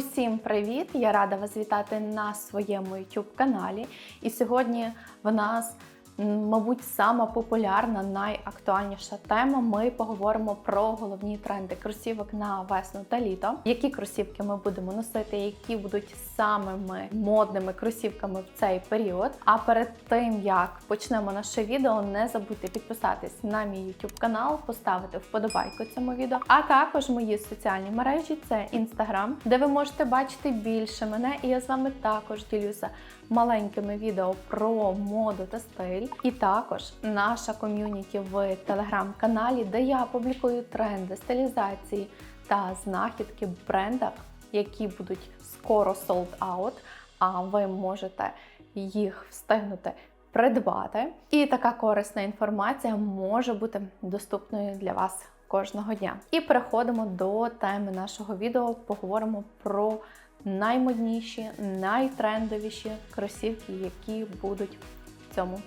Усім привіт! Я рада вас вітати на своєму YouTube каналі. І сьогодні в нас, мабуть, сама популярна, найактуальніша тема. Ми поговоримо про головні тренди кросівок на весну та літо. Які кросівки ми будемо носити, які будуть самими модними кросівками в цей період. А перед тим як почнемо наше відео, не забудьте підписатись на мій YouTube канал, поставити вподобайку цьому відео, а також мої соціальні мережі це Instagram, де ви можете бачити більше мене, і я з вами також ділюся маленькими відео про моду та стиль. І також наша ком'юніті в телеграм-каналі, де я публікую тренди, стилізації та знахідки в брендах, які будуть скоро sold out, а ви можете їх встигнути придбати. І така корисна інформація може бути доступною для вас кожного дня. І переходимо до теми нашого відео. Поговоримо про наймодніші, найтрендовіші кросівки, які будуть в цьому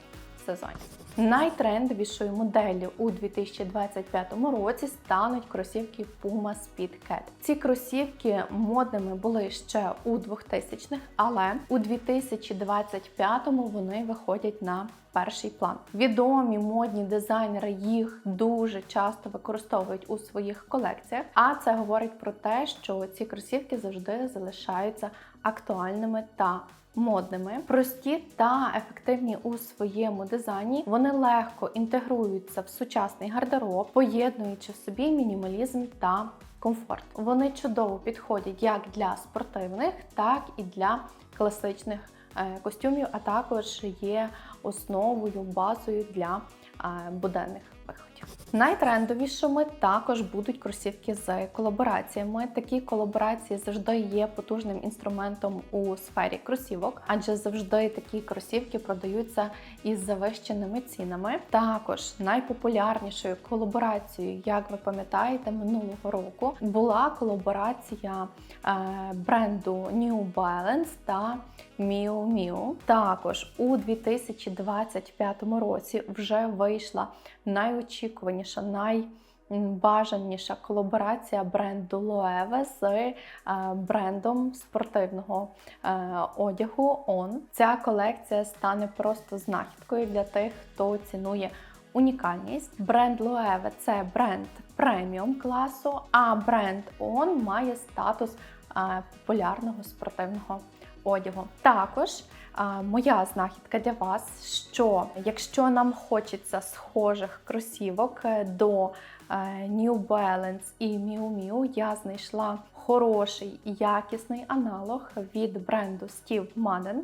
сезоні. Найтрендовішою моделлю у 2025 році стануть кросівки Puma Speed Cat. Ці кросівки модними були ще у 2000-х, але у 2025-му вони виходять на перший план. Відомі модні дизайнери їх дуже часто використовують у своїх колекціях. А це говорить про те, що ці кросівки завжди залишаються актуальними та модними, прості та ефективні у своєму дизайні. Вони легко інтегруються в сучасний гардероб, поєднуючи в собі мінімалізм та комфорт. Вони чудово підходять як для спортивних, так і для класичних е, костюмів, а також є основою, базою для е, буденних. Найтрендовішими також будуть кросівки з колабораціями. Такі колаборації завжди є потужним інструментом у сфері кросівок, адже завжди такі кросівки продаються із завищеними цінами. Також найпопулярнішою колаборацією, як ви пам'ятаєте, минулого року була колаборація е, бренду New Balance та Miu Miu. Також у 2025 році вже вийшла найочікуваніша, найбажаніша колаборація бренду Loewe з е, брендом спортивного е, одягу On. Ця колекція стане просто знахідкою для тих, хто цінує унікальність. Бренд Loewe – це бренд преміум класу, а бренд On має статус е, популярного спортивного одягу. Також моя знахідка для вас, що якщо нам хочеться схожих кросівок е, до е, New Balance і Miu Miu, я знайшла хороший якісний аналог від бренду Steve Madden.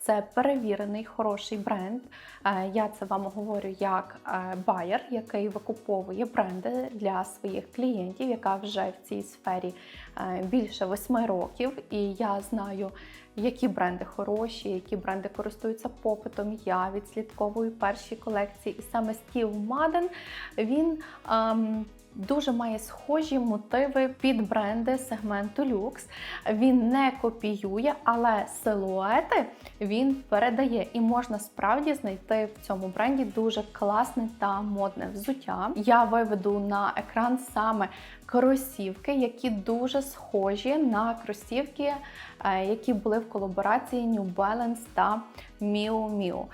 Це перевірений хороший бренд. Е, Я це вам говорю як е, байер, який викуповує бренди для своїх клієнтів, яка вже в цій сфері е, більше восьми років. І я знаю, які бренди хороші, які бренди користуються попитом. Я відслідковую перші колекції, і саме Steve Madden, він. Ем, Дуже має схожі мотиви під бренди сегменту люкс. Він не копіює, але силуети він передає, і можна справді знайти в цьому бренді дуже класне та модне взуття. Я виведу на екран саме кросівки, які дуже схожі на кросівки, е, які були в колаборації New Balance та Miu Miu.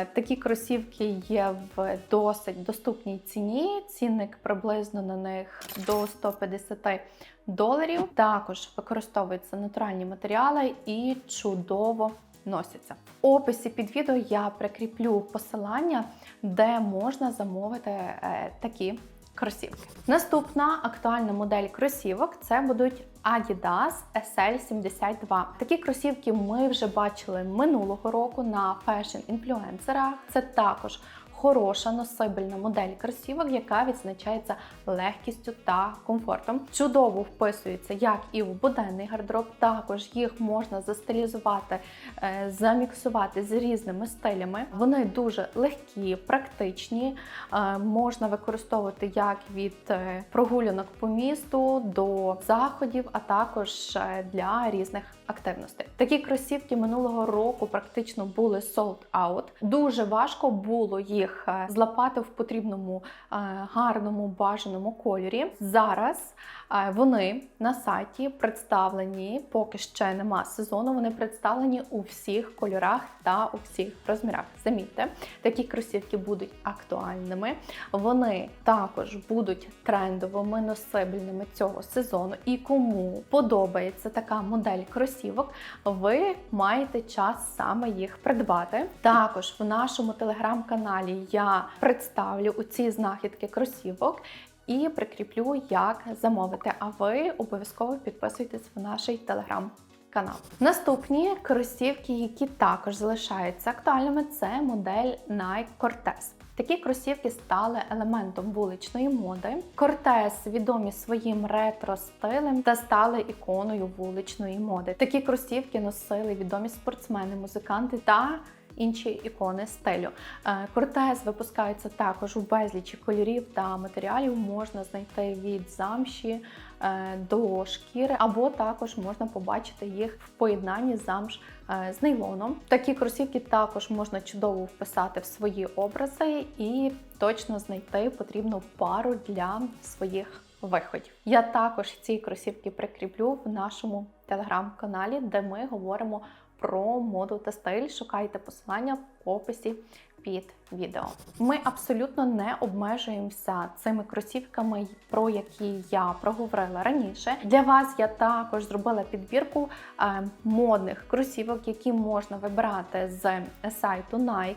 Е, Такі кросівки є в досить доступній ціні. Цінник приблизно на них до 150 доларів. Також використовуються натуральні матеріали і чудово носяться. В описі під відео я прикріплю посилання, де можна замовити е, такі кросівки. Наступна актуальна модель кросівок це будуть Adidas SL72. Такі кросівки ми вже бачили минулого року на фешн-інфлюенсерах. Це також хороша носибельна модель кросівок, яка відзначається легкістю та комфортом. Чудово вписується як і в буденний гардероб, також їх можна застилізувати, е, заміксувати з різними стилями. Вони дуже легкі, практичні, е, можна використовувати як від е, прогулянок по місту до заходів, а також для різних активностей. Такі кросівки минулого року практично були sold out. Дуже важко було їх їх е, злапати в потрібному е, гарному бажаному кольорі. Зараз е, вони на сайті представлені, поки ще нема сезону. Вони представлені у всіх кольорах та у всіх розмірах. Замітьте, такі кросівки будуть актуальними. Вони також будуть трендовими, носибельними цього сезону. І кому подобається така модель кросівок, ви маєте час саме їх придбати. Також в нашому телеграм-каналі я представлю у ці знахідки кросівок. І прикріплю, як замовити. А ви обов'язково підписуйтесь в наш телеграм канал. Наступні кросівки, які також залишаються актуальними, це модель Nike Cortez. Такі кросівки стали елементом вуличної моди. Кортес відомі своїм ретро-стилем та стали іконою вуличної моди. Такі кросівки носили відомі спортсмени, музиканти та інші ікони стилю. Е, Кортез випускається також у безлічі кольорів та матеріалів. Можна знайти від замші е, до шкіри, або також можна побачити їх в поєднанні замш е, з нейлоном. Такі кросівки також можна чудово вписати в свої образи і точно знайти потрібну пару для своїх виходів. Я також ці кросівки прикріплю в нашому телеграм-каналі, де ми говоримо про моду та стиль. Шукайте посилання описі під відео. Ми абсолютно не обмежуємося цими кросівками, про які я проговорила раніше. Для вас я також зробила підбірку е, модних кросівок, які можна вибирати з сайту Nike,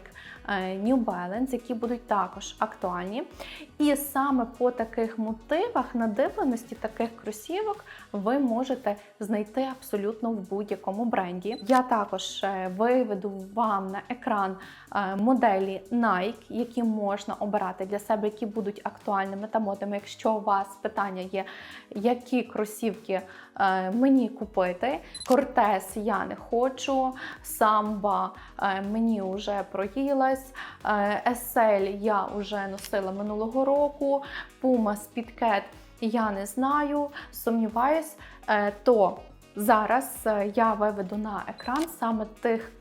е, New Balance, які будуть також актуальні. І саме по таких мотивах надивленості таких кросівок ви можете знайти абсолютно в будь-якому бренді. Я також е, виведу вам на екран моделі Nike, які можна обирати для себе, які будуть актуальними та модними. Якщо у вас питання є, які кросівки е, мені купити, Кортес я не хочу, самба мені вже проїлась, Есель я вже носила минулого року, Puma Speedcat я не знаю, сумніваюсь, то зараз я виведу на екран саме тих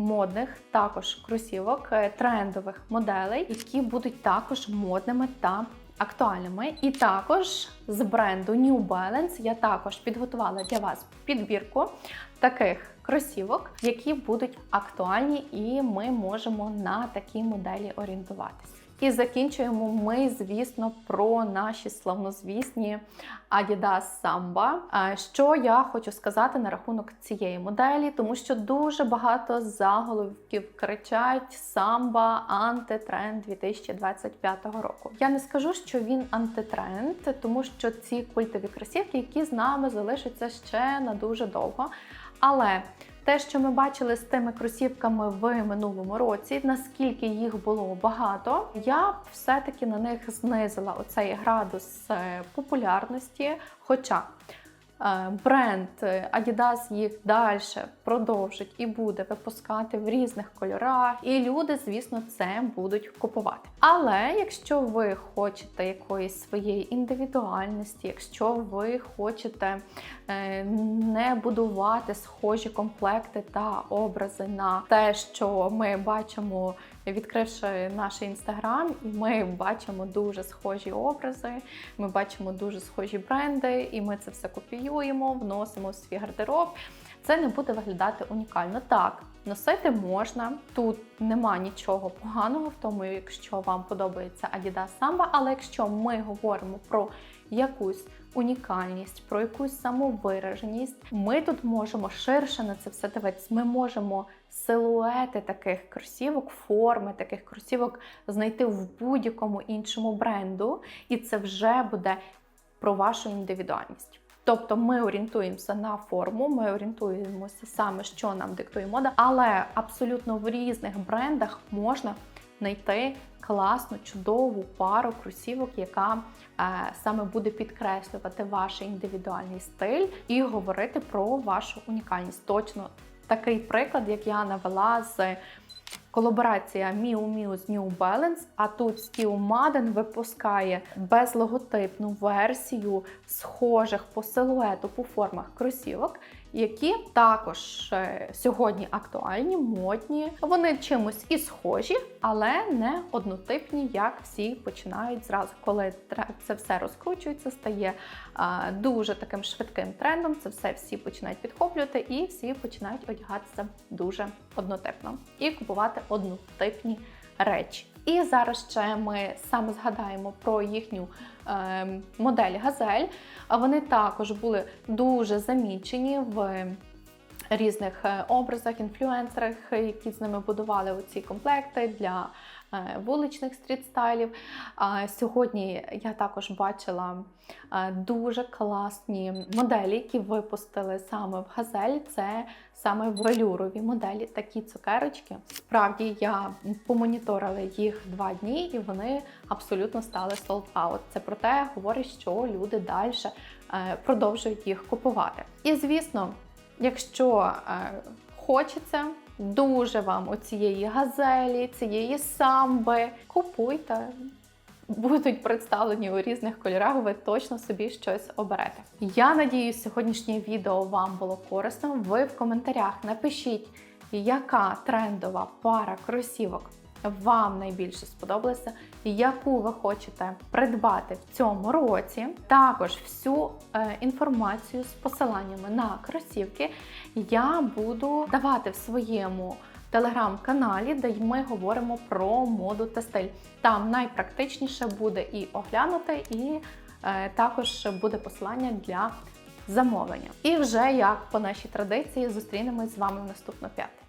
модних також кросівок, е, трендових моделей, які будуть також модними та актуальними. І також з бренду New Balance я також підготувала для вас підбірку таких кросівок, які будуть актуальні, і ми можемо на такій моделі орієнтуватися. І закінчуємо ми, звісно, про наші славнозвісні Adidas Samba. Що я хочу сказати на рахунок цієї моделі, тому що дуже багато заголовків кричать Samba антитренд 2025 року. Я не скажу, що він антитренд, тому що ці культові кросівки, які з нами залишаться ще на дуже довго. Але те, що ми бачили з тими кросівками в минулому році, наскільки їх було багато, я все-таки на них знизила оцей градус е, популярності. Хоча бренд Adidas їх далі продовжить і буде випускати в різних кольорах, і люди, звісно, це будуть купувати. Але якщо ви хочете якоїсь своєї індивідуальності, якщо ви хочете е, не будувати схожі комплекти та образи на те, що ми бачимо відкривши наш інстаграм, і ми бачимо дуже схожі образи, ми бачимо дуже схожі бренди, і ми це все копіюємо, вносимо в свій гардероб. Це не буде виглядати унікально. Так, носити можна. Тут нема нічого поганого в тому, якщо вам подобається Adidas Samba, але якщо ми говоримо про якусь унікальність, про якусь самовираженість. Ми тут можемо ширше на це все дивитися. Ми можемо силуети таких кросівок, форми таких кросівок знайти в будь-якому іншому бренду, і це вже буде про вашу індивідуальність. Тобто ми орієнтуємося на форму, ми орієнтуємося саме, що нам диктує мода, але абсолютно в різних брендах можна знайти класну, чудову пару кросівок, яка е, саме буде підкреслювати ваш індивідуальний стиль і говорити про вашу унікальність. Точно такий приклад, як я навела з. Колаборація Miu Miu з New Balance, а тут Steve Madden випускає безлоготипну версію схожих по силуету, по формах кросівок, які також е, сьогодні актуальні, модні. Вони чимось і схожі, але не однотипні, як всі починають зразу. Коли це все розкручується, стає дуже таким швидким трендом. Це все всі починають підхоплювати, і всі починають одягатися дуже однотипно і купувати однотипні речі. І зараз ще ми саме згадаємо про їхню е, модель Газель. А вони також були дуже замічені в різних е, образах, інфлюенсерах, які з ними будували оці комплекти для вуличних стрітстайлів. Сьогодні я також бачила е, дуже класні моделі, які випустили саме в Газель. Це саме велюрові моделі, такі цукерочки. Справді я помоніторила їх два дні, і вони абсолютно стали sold out. Це про те говорить, що люди далі е, продовжують їх купувати. І звісно, якщо е, хочеться. Дуже вам оцієї газелі, цієї самби. Купуйте, будуть представлені у різних кольорах, ви точно собі щось оберете. Я надіюсь, сьогоднішнє відео вам було корисним. Ви в коментарях напишіть, яка трендова пара кросівок вам найбільше сподобалася, яку ви хочете придбати в цьому році. Також всю е, інформацію з посиланнями на кросівки я буду давати в своєму телеграм-каналі, де ми говоримо про моду та стиль. Там найпрактичніше буде і оглянути, і е, також буде посилання для замовлення. І вже як по нашій традиції зустрінемось з вами в наступну п'ятницю.